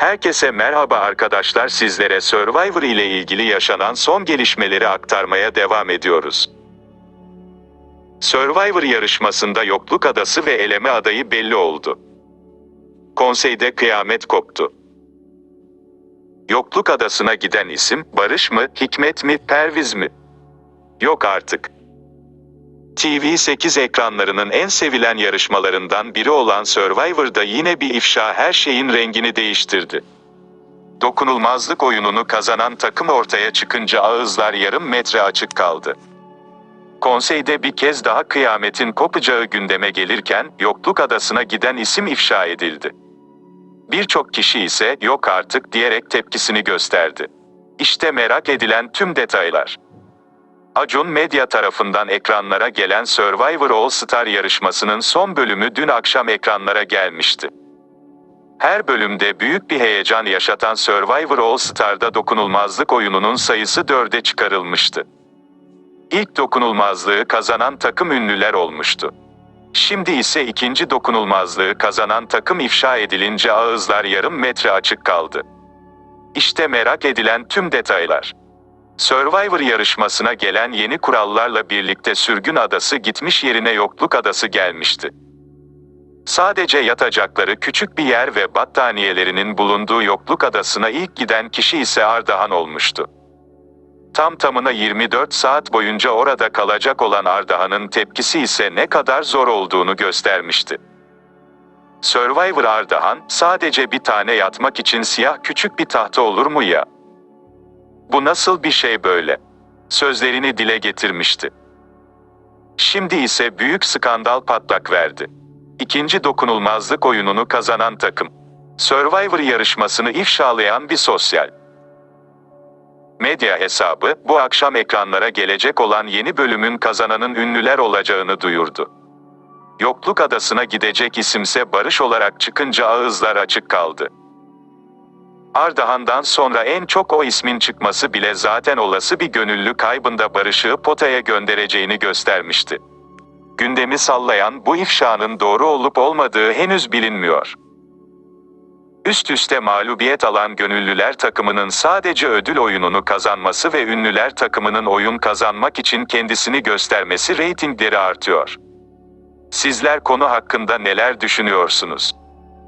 Herkese merhaba arkadaşlar sizlere Survivor ile ilgili yaşanan son gelişmeleri aktarmaya devam ediyoruz. Survivor yarışmasında yokluk adası ve eleme adayı belli oldu. Konseyde kıyamet koptu. Yokluk adasına giden isim Barış mı, Hikmet mi, Perviz mi? Yok artık. TV8 ekranlarının en sevilen yarışmalarından biri olan Survivor'da yine bir ifşa her şeyin rengini değiştirdi. Dokunulmazlık oyununu kazanan takım ortaya çıkınca ağızlar yarım metre açık kaldı. Konseyde bir kez daha kıyametin kopacağı gündeme gelirken yokluk adasına giden isim ifşa edildi. Birçok kişi ise yok artık diyerek tepkisini gösterdi. İşte merak edilen tüm detaylar. Acun Medya tarafından ekranlara gelen Survivor All Star yarışmasının son bölümü dün akşam ekranlara gelmişti. Her bölümde büyük bir heyecan yaşatan Survivor All Star'da dokunulmazlık oyununun sayısı dörde çıkarılmıştı. İlk dokunulmazlığı kazanan takım ünlüler olmuştu. Şimdi ise ikinci dokunulmazlığı kazanan takım ifşa edilince ağızlar yarım metre açık kaldı. İşte merak edilen tüm detaylar. Survivor yarışmasına gelen yeni kurallarla birlikte sürgün adası gitmiş yerine yokluk adası gelmişti. Sadece yatacakları küçük bir yer ve battaniyelerinin bulunduğu yokluk adasına ilk giden kişi ise Ardahan olmuştu. Tam tamına 24 saat boyunca orada kalacak olan Ardahan'ın tepkisi ise ne kadar zor olduğunu göstermişti. Survivor Ardahan, sadece bir tane yatmak için siyah küçük bir tahta olur mu ya? Bu nasıl bir şey böyle? Sözlerini dile getirmişti. Şimdi ise büyük skandal patlak verdi. İkinci dokunulmazlık oyununu kazanan takım. Survivor yarışmasını ifşalayan bir sosyal medya hesabı bu akşam ekranlara gelecek olan yeni bölümün kazananın ünlüler olacağını duyurdu. Yokluk adasına gidecek isimse Barış olarak çıkınca ağızlar açık kaldı. Ardahan'dan sonra en çok o ismin çıkması bile zaten olası bir gönüllü kaybında Barış'ı potaya göndereceğini göstermişti. Gündemi sallayan bu ifşanın doğru olup olmadığı henüz bilinmiyor. Üst üste mağlubiyet alan gönüllüler takımının sadece ödül oyununu kazanması ve ünlüler takımının oyun kazanmak için kendisini göstermesi reytingleri artıyor. Sizler konu hakkında neler düşünüyorsunuz?